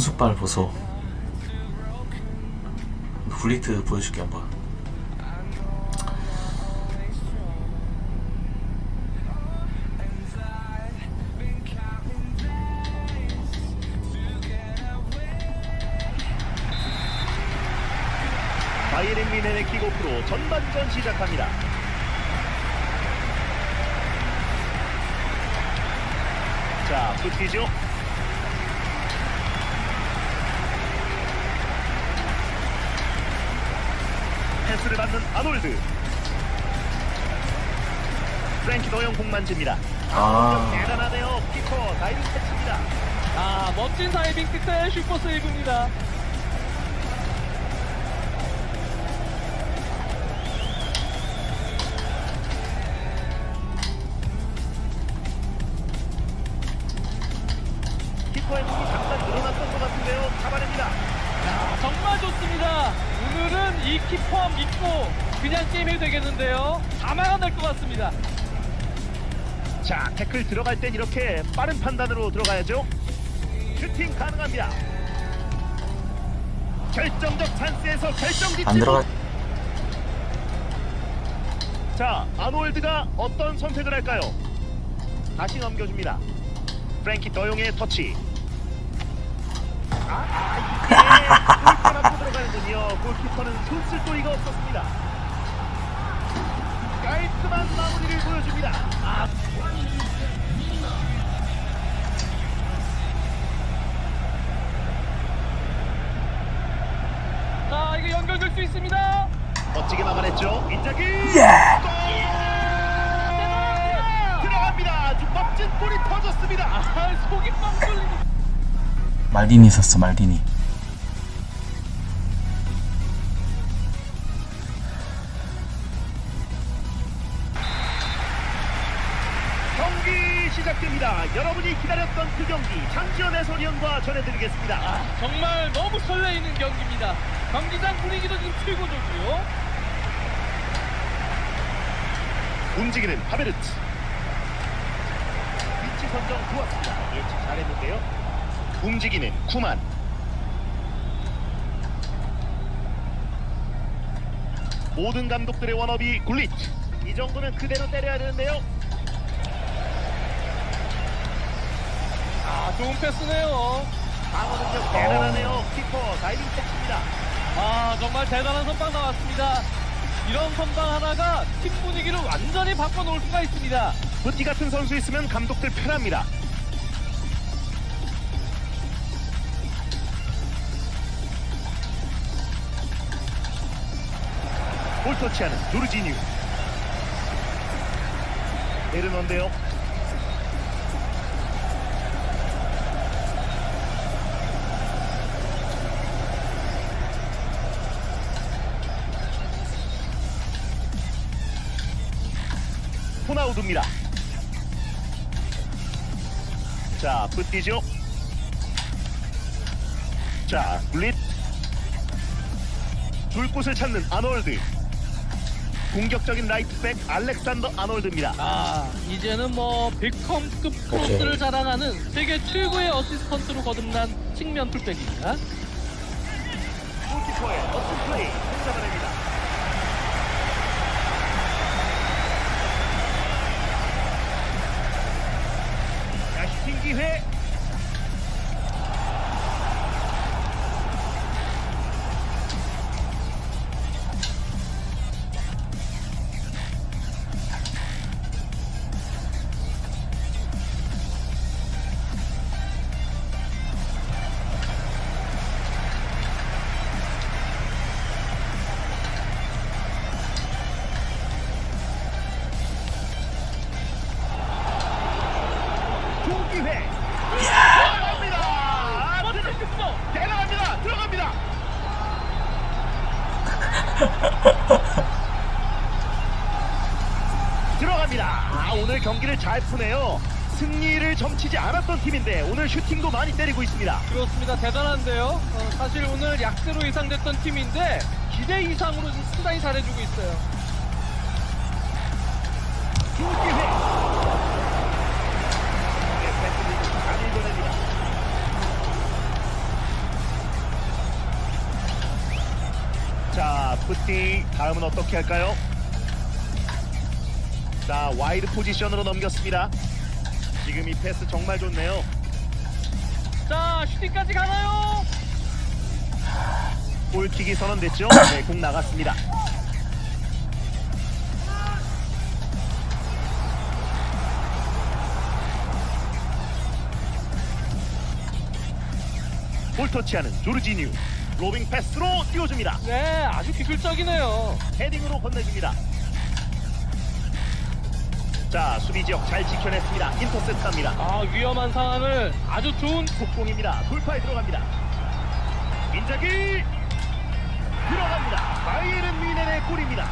선수발 보소. 굴리트 보여줄게 한번. 전반전 시작합니다. 자, 푸티죠. 패스를 받는 아놀드. 프랭키 더영 공 만집니다. 아. 대단하네요. 키퍼 다이빙 캐치입니다. 아, 멋진 다이빙 끝에 슈퍼 세이브입니다. 좋습니다. 오늘은 이 키퍼 믿고 그냥 게임해도 되겠는데요. 다 막아낼 것 같습니다. 자, 태클 들어갈 땐 이렇게 빠른 판단으로 들어가야죠. 슈팅 가능합니다. 결정적 찬스에서 결정짓지 안 들어가. 자, 아놀드가 어떤 선택을 할까요? 다시 넘겨줍니다. 프랭키 더용의 터치. 연결될 수 있습니다. 멋지게 막아냈죠. 인자기. 예! 골! 들어갑니다. 아주 멋진 골이 터졌습니다. 아, 속이 빵 뚫리고. 말디니 있었어 말디니. 경기 시작됩니다. 여러분이 기다렸던 그 경기 장지현 해설위원과 전해드리겠습니다. 아, 정말 너무 설레이는 경기입니다. 경기장 분위기도 지금 최고 좋고요. 움직이는 하베르트. 위치 선정 좋았습니다. 예측 잘했는데요. 움직이는 쿠만. 모든 감독들의 원업이 굴릿. 이 정도면 그대로 때려야 되는데요. 아, 좋은 패스네요. 방어 능력 대단하네요. 키퍼 다이빙 캐치입니다. 아, 정말 대단한 선방 나왔습니다. 이런 선방 하나가 팀 분위기를 완전히 바꿔놓을 수가 있습니다. 부티 같은 선수 있으면 감독들 편합니다. 볼 터치하는 조르지뉴. 내려놓은데요. 호나우드입니다. 자, 붓디죠. 자, 굴릿. 줄 곳을 찾는 아놀드. 공격적인 라이트백 알렉산더 아놀드입니다. 아, 이제는 뭐 빅컴급 크로스를 자랑하는 세계 최고의 어시스턴트로 거듭난 측면 풀백입니다. 골키퍼의 멋진 플레이 잡아냅니다. 잘 푸네요. 승리를 점치지 않았던 팀인데 오늘 슈팅도 많이 때리고 있습니다. 그렇습니다. 대단한데요. 어, 사실 오늘 약세로 예상됐던 팀인데 기대 이상으로 지금 상당히 잘해주고 있어요. 네, 자, 푸팅 다음은 어떻게 할까요? 자, 와이드 포지션으로 넘겼습니다. 지금 이 패스 정말 좋네요. 자, 슈팅까지 가나요? 골킥이 선언됐죠? 네, 공 나갔습니다. 볼 터치하는 조르지뉴 로빙 패스로 띄워줍니다. 네, 아주 기술적이네요. 헤딩으로 건네줍니다. 자 수비 지역 잘 지켜냈습니다. 인터셉트합니다. 아, 위험한 상황을 아주 좋은 속공입니다. 돌파에 들어갑니다. 인자기 들어갑니다. 바이에른 미넨의 골입니다.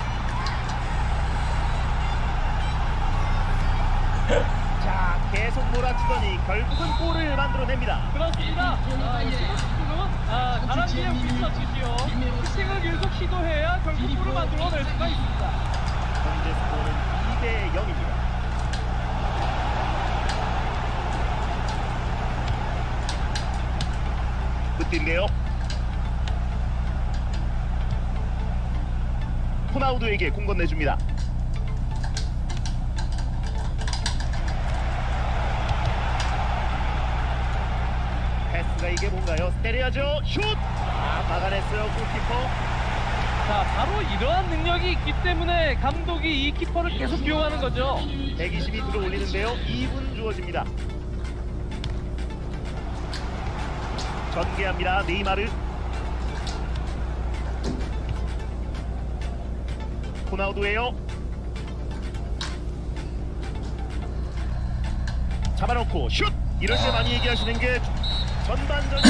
자 계속 몰아치더니 결국은 골을 만들어냅니다. 그렇습니다. 아, 시도는 아, 가랑비에 휘쳐치지요. 슈팅을 계속 시도해야 결국 골을 만들어낼 수가 있습니다. 현재 스코어는 2대 0입니다. 끝인데요. 호나우두에게 공 건네줍니다. 패스가 이게 뭔가요? 때려야죠. 슛! 아, 막아냈어요. 골키퍼. 자, 바로 이러한 능력이 있기 때문에 감독이 이 키퍼를 계속 비용하는 거죠. 120이 들어올리는데요. 2분 주어집니다. 전개합니다. 네이마르. 호나우두예요. 잡아놓고 슛! 이럴 때 많이 얘기하시는 게 전반전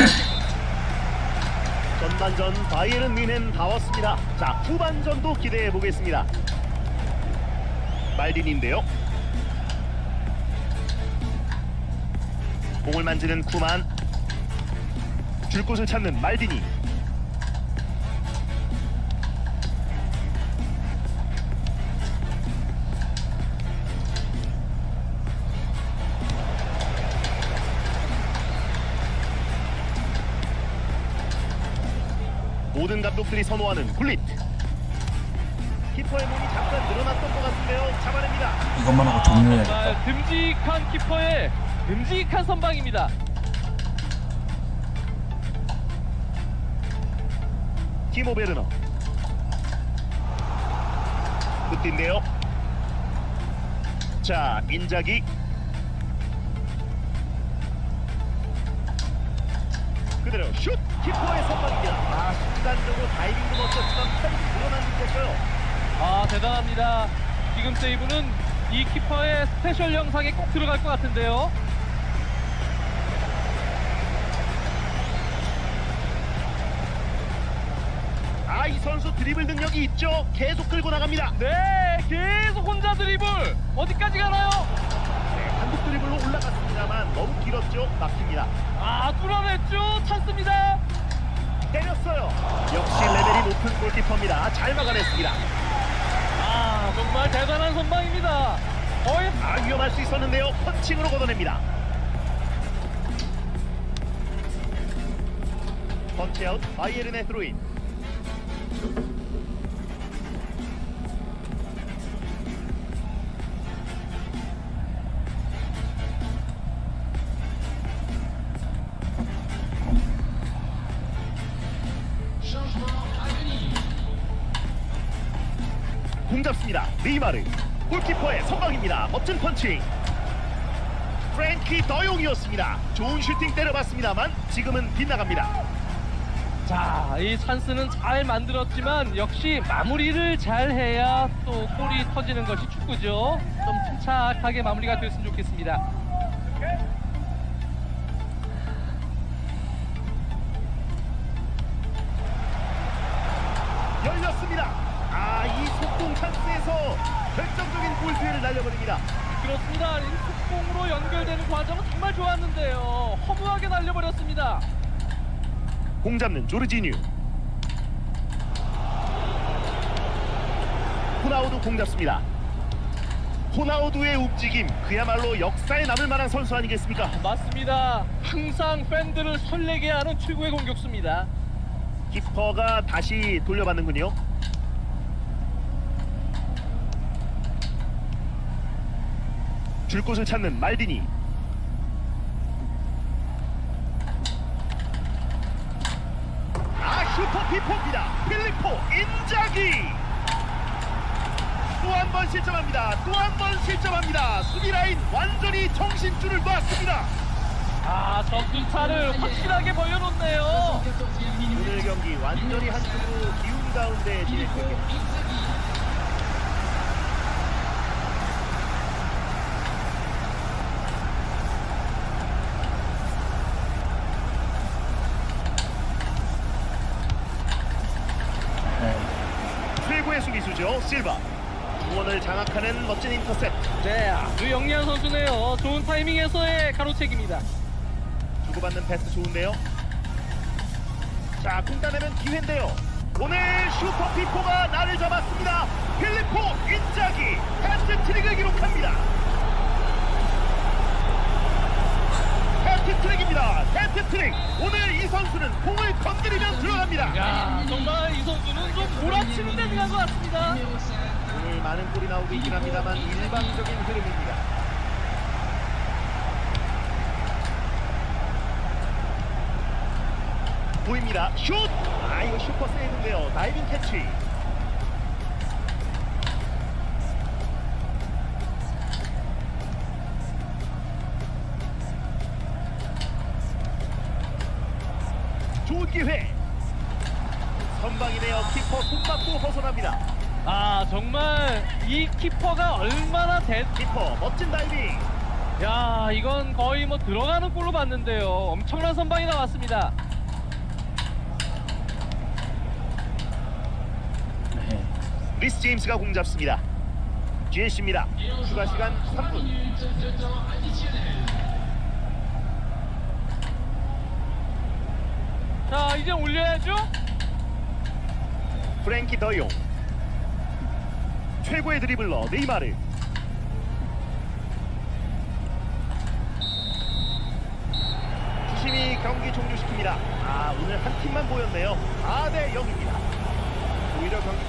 전반전 바이에른 뮌헨 다 왔습니다. 자 후반전도 기대해 보겠습니다. 말딘인데요. 공을 만지는 쿠만 줄 곳을 찾는 말디니 모든 감독들이 선호하는 굴릿 키퍼의 몸이 잠깐 늘어났던 것 같은데요 잡아냅니다 이것만 하고 종료해야겠다. 정말 듬직한 키퍼의 듬직한 선방입니다. 티모 베르너. 끝인데요. 자 인자기. 그대로 슛! 키퍼의 선방입니다 아 순간적으로 다이빙도 멋졌지만 팔이 늘어난 듯했어요. 아, 대단합니다. 지금 세이브는 이 키퍼의 스페셜 영상에 꼭 들어갈 것 같은데요. 이 선수 드리블 능력이 있죠 계속 끌고 나갑니다 네, 계속 혼자 드리블. 어디까지 가나요? 네, 한국 드리블로 올라갔습니다만 너무 길었죠 막힙니다 아, 뚫어냈죠. 찬스입니다. 때렸어요 역시 레벨이 높은 골키퍼입니다 잘 막아냈습니다 아, 정말 대단한 선방입니다. 거의 아 위험할 수 있었는데요 펀칭으로 걷어냅니다 펀치아웃 바이에른의 드로인 공 잡습니다. 네이마르 골키퍼의 선방입니다. 멋진 펀칭. 프랭키 더용이었습니다. 좋은 슈팅 때려봤습니다만 지금은 빗나갑니다. 자, 이 찬스는 잘 만들었지만 역시 마무리를 잘 해야 또 골이 터지는 것이 축구죠. 좀 침착하게 마무리가 됐으면 좋겠습니다. 열렸습니다. 아, 이 속공 찬스에서 결정적인 골 기회를 날려버립니다. 그렇습니다. 이 속공으로 연결되는 과정은 정말 좋았는데요. 허무하게 날려버렸습니다. 공 잡는 조르지뉴. 호나우두 공 잡습니다. 호나우두의 움직임 그야말로 역사에 남을 만한 선수 아니겠습니까? 맞습니다. 항상 팬들을 설레게 하는 최고의 공격수입니다. 키퍼가 다시 돌려받는군요. 줄 곳을 찾는 말디니. 아 슈퍼 피포입니다. 필리포 인자기. 또 한 번 실점합니다. 또 한 번 실점합니다. 수비 라인 완전히 정신줄을 놨습니다. 아, 적분차를 확실하게 벌려놓네요. 오늘 경기 완전히 한쪽으로 기운 가운데 진행됩니다. 최고의 수비수죠 실바. 중원을 장악하는 멋진 인터셉트. 네, 아주 영리한 선수네요. 좋은 타이밍에서의 가로채기입니다. 주고받는 패스 좋은데요. 자, 공 따내면 기회인데요. 오늘 슈퍼 피코가 나를 잡았습니다. 필리포 인자기 패스트트릭을 기록합니다. 패스트트릭입니다. 패스트트릭. 오늘 이 선수는 공을 건드리면 들어갑니다. 야, 몰아치는 데 들어간 것 같습니다. 오늘 많은 골이 나오고 있긴 합니다만 일방적인 흐름입니다. 보입니다. 슛! 아 이거 슈퍼 세이브인데요. 다이빙 캐치. 좋은 기회. 선방이네요. 키퍼 손맞고 벗어납니다. 아, 정말 이 키퍼가 얼마나 대... 키퍼 멋진 다이빙. 야, 이건 거의 뭐 들어가는 골로 봤는데요. 엄청난 선방이 나왔습니다. 네. 리스 제임스가 공 잡습니다. GS입니다. 추가 시간 3분. 자, 이제 올려야죠. 프랭키 더용. 최고의 드리블러 네이마르. 주심이 경기 종료시킵니다. 아 오늘 한 팀만 보였네요. 4대 0입니다. 오히려 경기